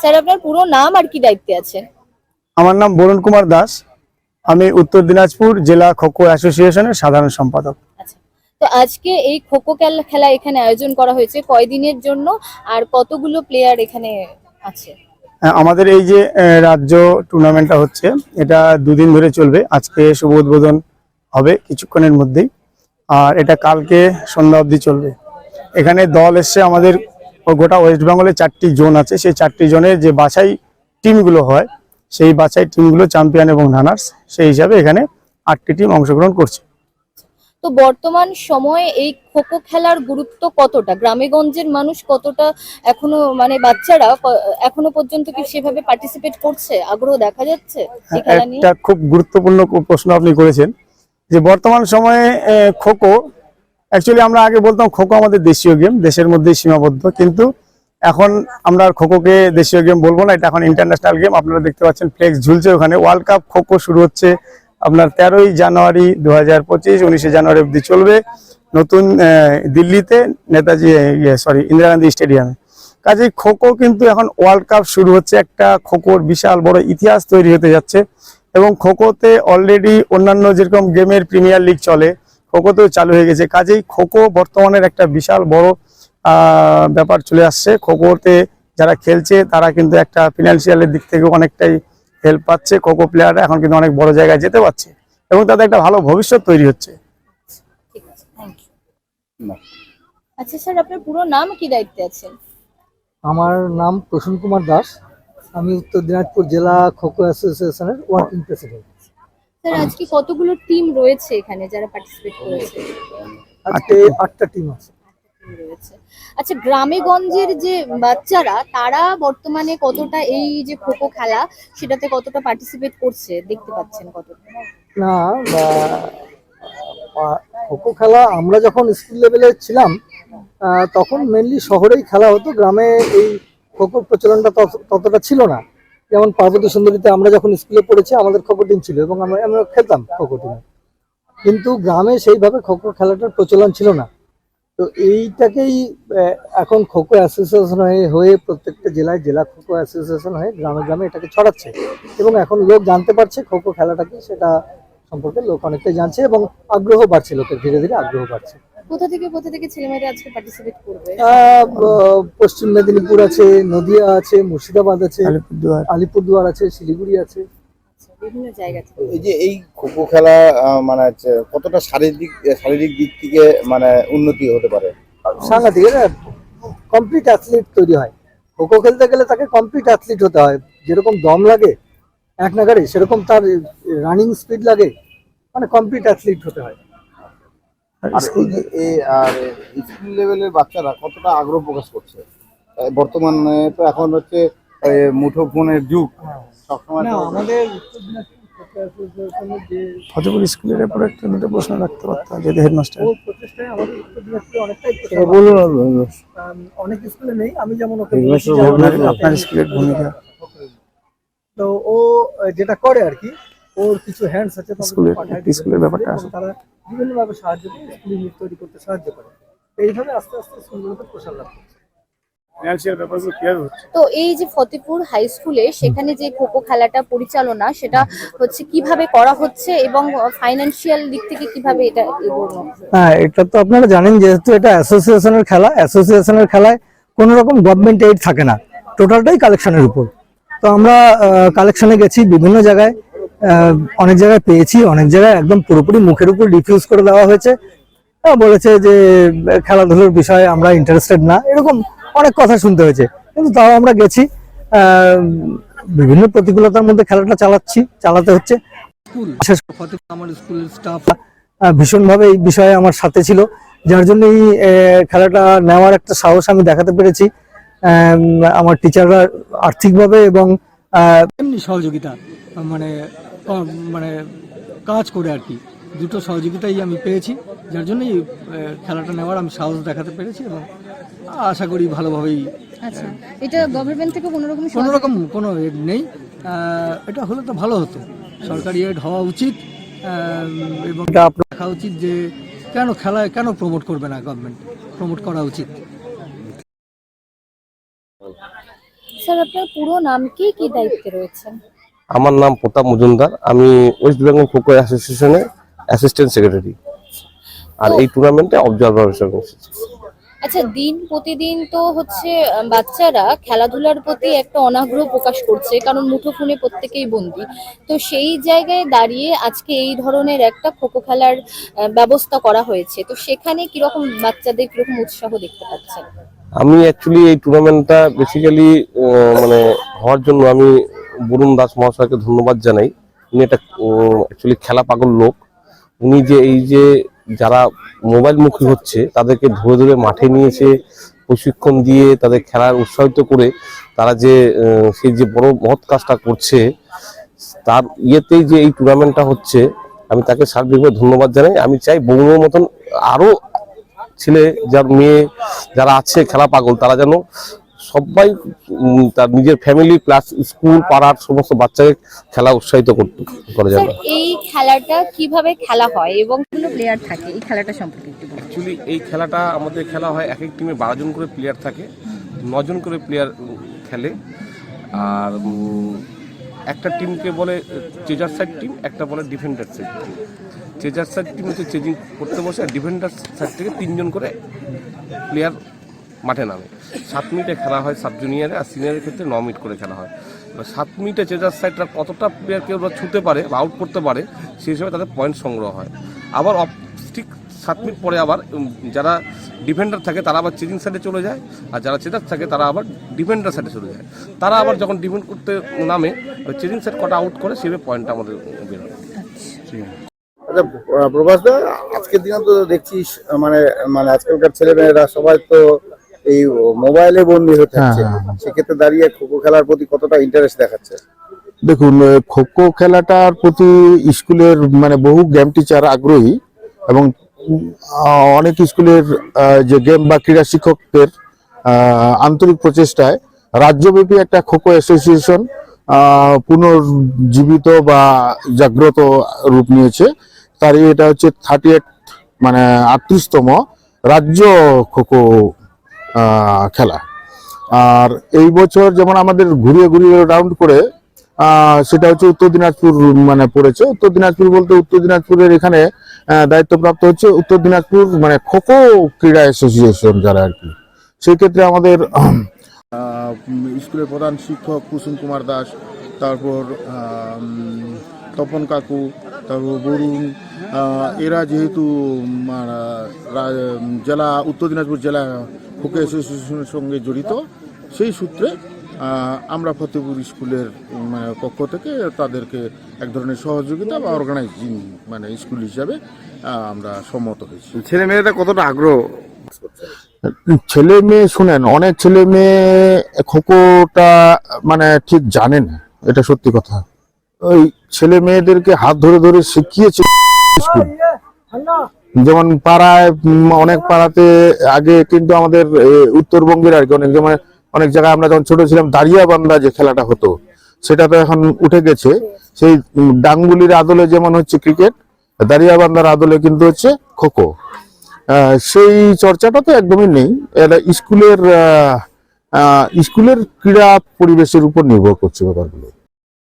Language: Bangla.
স্যার আপনার পুরো নাম আর কি দায়িত্বে আছেন আমার নাম বরুণ কুমার দাস। আমি উত্তর দিনাজপুর জেলা খোখো অ্যাসোসিয়েশনের সাধারণ সম্পাদক। আচ্ছা তো আজকে এই খোখো খেলা খেলা এখানে আয়োজন করা হয়েছে। কয়দিনের জন্য আর কতগুলো প্লেয়ার এখানে আছে? হ্যাঁ, আমাদের এই যে রাজ্য টুর্নামেন্টটা হচ্ছে এটা দুদিন ধরে চলবে। আজকে শুভ উদ্বোধন হবে কিছুক্ষণের মধ্যেই। আর এটা কালকে সন্ধ্যা অবধি চলবে। এখানে দল এসছে আমাদের গোটা ওয়েস্ট বেঙ্গলে চারটি জোন আছে। সেই চারটি জোনের যে বাছাই টিমগুলো হয় সেই বাছাই টিমগুলো চ্যাম্পিয়ন এবং রানার্স সেই হিসাবে এখানে আটটি টিম অংশগ্রহণ করছে। তো বর্তমান সময়ে এই খোখো খেলার গুরুত্ব কতটা? গ্রামে গঞ্জের মানুষ কতটা এখনও মানে বাচ্চারা এখনও পর্যন্ত কি সেভাবে পার্টিসিপেট করছে? আগ্রহ দেখা যাচ্ছে একটা খুব গুরুত্বপূর্ণ প্রশ্ন আপনি করেছেন যে বর্তমান সময়ে খোখো অ্যাকচুয়ালি আমরা আগে বলতাম খোখো আমাদের দেশীয় গেম, দেশের মধ্যেই সীমাবদ্ধ। কিন্তু এখন আমরা খোখোকে দেশীয় গেম বলব না, এটা এখন ইন্টারন্যাশনাল গেম। আপনারা দেখতে পাচ্ছেন ফ্লেক্স ঝুলছে ওখানে। ওয়ার্ল্ড কাপ খোখো শুরু হচ্ছে আপনার তেরোই জানুয়ারি দু হাজার পঁচিশ, উনিশে জানুয়ারি অব্দি চলবে। নতুন দিল্লিতে নেতাজি সরি ইন্দিরা গান্ধী স্টেডিয়ামে। কাজেই খোখো কিন্তু এখন ওয়ার্ল্ড কাপ শুরু হচ্ছে। একটা খোখোর বিশাল বড় ইতিহাস তৈরি হতে যাচ্ছে। এবং খোখোতে অলরেডি অন্যান্য যেরকম গেমের প্রিমিয়ার লিগ চলে খোখোতেও চালু হয়ে গেছে। কাজেই খোখো বর্তমানের একটা বিশাল বড় ব্যাপার চলে আসছে। খোখোতে যারা খেলছে তারা কিন্তু একটা ফিনান্সিয়ালের দিক থেকে অনেকটাই হেল্প পাচ্ছে। খোখো প্লেয়াররা এখন কিন্তু অনেক বড় জায়গায় যেতে পারছে এবং তাদের একটা ভালো ভবিষ্যৎ তৈরি হচ্ছে। আছে। আচ্ছা স্যার আপনার পুরো নাম কি দায়িত্বে আছেন? আমার নাম প্রসন্ন কুমার দাস। আমি উত্তর দিনাজপুর জেলা খোখো অ্যাসোসিয়েশনের ওয়ার্কিং প্রেসিডেন্ট স্যার আজকে কতগুলো টিম রয়েছে এখানে যারা পার্টিসিপেট করেছে? আজকে আটটা টিম আছে। রয়েছে আচ্ছা গ্রামে গঞ্জের যে বাচ্চারা তারা বর্তমানে কতটা এই যে খোখো খেলা সেটাতে কতটা পার্টিসিপেট করছে? দেখতে পাচ্ছেন কতটা। না খোখো খেলা আমরা যখন স্কুল লেভেলে ছিলাম তখন মেনলি শহরেই খেলা হতো গ্রামে এই খোখোর প্রচলনটা তত- ততটা ছিল না। যেমন পার্বতী সুন্দরীতে আমরা যখন স্কুলে পড়েছি, আমাদের খোখো টিম ছিল এবং আমরা আমরা খেলতাম খোখো টিমে। কিন্তু গ্রামে সেইভাবে খোখো খেলাটার প্রচলন ছিল না। তো এইটাকেই এখন খোখো অ্যাসোসিয়েশন হয়ে হয়ে প্রত্যেকটা জেলায় জেলা খোখো অ্যাসোসিয়েশন হয়ে গ্রামে গ্রামে এটাকে ছড়াচ্ছে। এবং এখন লোক জানতে পারছে খোখো খেলাটা কি, সেটা সম্পর্কে লোক অনেকটাই জানছে এবং আগ্রহ বাড়ছে, লোকের ধীরে ধীরে আগ্রহ বাড়ছে। কোথা থেকে কোথা থেকে ছেলেমেয়েরা আজকে পার্টিসিপেট করবে? আহ, পশ্চিম মেদিনীপুর আছে নদিয়া আছে মুর্শিদাবাদ আছে আলিপুরদুয়ার। আলিপুরদুয়ার আছে শিলিগুড়ি আছে। আচ্ছা, বিভিন্ন জায়গা থেকে। এই যে এই খোখো খেলা আহ, মানে হচ্ছে কতটা শারীরিক শারীরিক দিক থেকে মানে উন্নতি হতে পারে? সাংঘাতিক কমপ্লিট অ্যাথলিট তৈরি হয়। খোখো খেলতে গেলে তাকে কমপ্লিট অ্যাথলিট হতে হয়। যেরকম দম লাগে এক নাগারে সেরকম তার রানিং স্পিড লাগে মানে কমপ্লিট অ্যাথলিট হতে হয়। আর এই যে এই আর স্কুল লেভেলের বাচ্চারা কতটা আগ্রহ প্রকাশ করছে? বর্তমানে তো এখন হচ্ছে মুঠো ফোনের যুগ। সবসময় আমাদের ফতেপুর স্কুলের উপর একটা দুটো প্রশ্ন রাখতে পারতাম যদি হেডমাস্টার। ওর প্রচেষ্টায় আমাদের উত্তর দিনাজপুরে অনেকটাই অনেক স্কুলে নেই আমি যেমন আপনার স্কুলের ভূমিকা। তো ও যেটা করে আর কি ওর কিছু হ্যান্ডস আছে স্কুলের- স্কুলের ব্যাপারটা আছে। তারা বিভিন্নভাবে সাহায্য করে স্কুল ইউনিট তৈরি করতে সাহায্য করে। তো এইভাবে আস্তে আস্তে স্কুলগুলোতে প্রসার লাভ করছে। তো এই যে ফতেপুর হাই স্কুলে সেখানে যে খোখো খেলাটা পরিচালনা সেটা হচ্ছে কীভাবে করা হচ্ছে এবং ফাইনান্সিয়াল দিক থেকে কীভাবে এটা হ্যাঁ এটা তো আপনারা জানেন যেহেতু এটা অ্যাসোসিয়েশনের খেলা অ্যাসোসিয়েশনের খেলায় কোনো রকম গভর্নমেন্ট এইড থাকে না। টোটালটাই কালেকশনের উপর। তো আমরা কালেকশনে গেছি বিভিন্ন জায়গায়। অনেক জায়গায় পেয়েছি অনেক জায়গায় একদম পুরোপুরি মুখের উপর রিফিউজ করে দেওয়া হয়েছে। বলেছে যে খেলাধুলোর বিষয়ে আমরা ইন্টারেস্টেড না। এরকম অনেক কথা শুনতে হয়েছে। কিন্তু তাও আমরা গেছি। বিভিন্ন প্রতিকূলতার মধ্যে খেলাটা চালাচ্ছি চালাতে হচ্ছে। আমার স্কুলের স্টাফ ভীষণভাবে এই বিষয়ে আমার সাথে ছিল। যার জন্য এই খেলাটা নেওয়ার একটা সাহস আমি দেখাতে পেরেছি। আমার টিচাররা আর্থিকভাবে এবং এমনি সহযোগিতা মানে মানে কাজ করে আর কি। দুটো সহযোগিতাই আমি পেয়েছি যার জন্যই খেলাটা নেওয়ার আমি সাহস দেখাতে পেরেছি এবং আশা করি ভালোভাবেই আচ্ছা এটা গভর্নমেন্ট থেকে কোনো রকম কোনো রকম কোনো এড নেই। এটা হলে তো ভালো হতো। সরকারি এড হওয়া উচিত এবং দেখা উচিত যে কেন খেলায় কেন প্রমোট করবে না গভর্নমেন্ট প্রমোট করা উচিত। স্যার আপনার পুরো নাম কি? কি দায়িত্বে রয়েছেন? আমার নাম প্রতাপ মজুমদার। আমি ওয়েস্ট বেঙ্গল খোখো অ্যাসোসিয়েশনের অ্যাসিস্ট্যান্ট সেক্রেটারি আর এই টুর্নামেন্টে অবজারভার হিসেবে এসেছি। আচ্ছা দিন প্রতিদিন তো হচ্ছে বাচ্চারা খেলাধুলার প্রতি একটা অনাগ্রহ প্রকাশ করছে কারণ মুঠোফোনে প্রত্যেকেই বন্দি। তো সেই জায়গায় দাঁড়িয়ে আজকে এই ধরনের একটা খোখো খেলার ব্যবস্থা করা হয়েছে। তো সেখানে কীরকম বাচ্চাদের কীরকম উৎসাহ দেখতে পাচ্ছেন? আমি অ্যাকচুয়ালি এই টুর্নামেন্টটা বেসিক্যালি মানে হওয়ার জন্য আমি বরুণ দাস মহাশয়কে ধন্যবাদ জানাই। উনি একটা অ্যাকচুয়ালি খেলা পাগল লোক। উনি যে, এই যে যারা মোবাইল মুখী হচ্ছে, তাদেরকে ধরে ধরে মাঠে নিয়েছে, প্রশিক্ষণ দিয়ে তাদের খেলার উৎসাহিত করে, তারা যে সেই যে বড় মহৎ কাজটা করছে, তার ইয়েতেই যে এই টুর্নামেন্টটা হচ্ছে, আমি তাকে সার্বিকভাবে ধন্যবাদ জানাই। আমি চাই বগুড়োর মতন আরও ছেলে, যার মেয়ে যারা আছে, খেলা পাগল, তারা যেন সবাই তার নিজের ফ্যামিলি প্লাস স্কুল পাড়ার সমস্ত বাচ্চাকে খেলা উৎসাহিত করতে করে যাবে। এই খেলাটা কীভাবে খেলা হয় এবং কোনো প্লেয়ার থাকে? এই খেলাটা সম্পর্কে একটু বলুন। অ্যাকচুয়ালি এই খেলাটা আমাদের খেলা হয় এক এক টিমে বারো জন করে প্লেয়ার থাকে নজন করে প্লেয়ার খেলে। আর একটা টিমকে বলে চেজার সাইড টিম একটা বলে defender side team chaser side team হচ্ছে চেজিং করতে বসে আর ডিফেন্ডার সাইড থেকে তিনজন করে প্লেয়ার মাঠে নামে। সাত মিনিটে খেলা হয় সাব জুনিয়রে আর সিনিয়রের ক্ষেত্রে ন মিনিট করে খেলা হয়। এবার সাত মিনিটে চেজার সাইডরা কতটা প্লেয়ারকে ওরা ছুতে পারে বা আউট করতে পারে, সেই হিসেবে তাদের পয়েন্ট সংগ্রহ হয়। আবার অফ ঠিক সাত মিনিট পরে আবার যারা ডিফেন্ডার থাকে তারা আবার চেজিং সাইডে চলে যায়, আর যারা চেজার থাকে তারা আবার ডিফেন্ডার সাইডে চলে যায়। তারা আবার যখন ডিফেন্ড করতে নামে চেজিং সাইড কটা আউট করে সেভাবে পয়েন্টটা আমাদের বেরোয় আচ্ছা প্রভাস দা, আজকের দিনে তো দেখছিস মানে মানে আজকালকার ছেলেমেয়েরা সবাই তো এই মোবাইলে বন্দি হ্যাঁ, হ্যাঁ। সেক্ষেত্রে দাঁড়িয়ে খোখো খেলার প্রতি কতটা ইন্টারেস্ট দেখাচ্ছে? দেখুন খোখো খেলাটার প্রতি স্কুলের মানে বহু গেম টিচার আগ্রহী এবং অনেক স্কুলের যে গেম বা ক্রীড়া শিক্ষকদের আন্তরিক প্রচেষ্টায় রাজ্যব্যাপী একটা খোখো অ্যাসোসিয়েশন পুনর্জীবিত বা জাগ্রত রূপ নিয়েছে। তারই এটা হচ্ছে থার্টি এইট মানে আটত্রিশতম রাজ্য খোখো খেলা। আর এই বছর যেমন আমাদের ঘুরিয়ে ঘুরিয়ে রাউন্ড করে সেটা হচ্ছে উত্তর দিনাজপুর মানে পড়েছে। উত্তর দিনাজপুর বলতে উত্তর দিনাজপুরের এখানে দায়িত্বপ্রাপ্ত হচ্ছে উত্তর দিনাজপুর মানে খোখো ক্রীড়া অ্যাসোসিয়েশন যারা আর কি। সেক্ষেত্রে আমাদের স্কুলের প্রধান শিক্ষক কুসুম কুমার দাস, তারপর তপন কাকু, তারপর বরুণ এরা যেহেতু জেলা, উত্তর দিনাজপুর জেলা খোকে অ্যাসোসিয়েশনের সঙ্গে জড়িত। সেই সূত্রে আমরা ফতেপুর স্কুলের মানে পক্ষ থেকে তাদেরকে এক ধরনের সহযোগিতা বা অর্গানাইজিং মানে স্কুল হিসাবে আমরা সম্মত হয়েছি। ছেলে মেয়েরা কতটা আগ্রহ? ছেলে মেয়ে শুনেন অনেক ছেলে মেয়ে খোখোটা মানে ঠিক জানে না। এটা সত্যি কথা। ওই ছেলে মেয়েদেরকে হাত ধরে ধরে শিখিয়েছে স্কুল যেমন পাড়ায় অনেক পাড়াতে আগে কিন্তু আমাদের উত্তরবঙ্গের আর কি, অনেক যেমন অনেক জায়গায় আমরা যখন ছোট ছিলাম দাঁড়িয়া বান্দা যে খেলাটা হতো, সেটা তো এখন উঠে গেছে। সেই ডাঙ্গুলির আদলে যেমন হচ্ছে ক্রিকেট দাঁড়িয়া বান্দার আদলে কিন্তু হচ্ছে খোখো। সেই চর্চাটা তো একদমই নেই। এটা স্কুলের স্কুলের ক্রীড়া পরিবেশের উপর নির্ভর করছে ব্যাপারগুলো।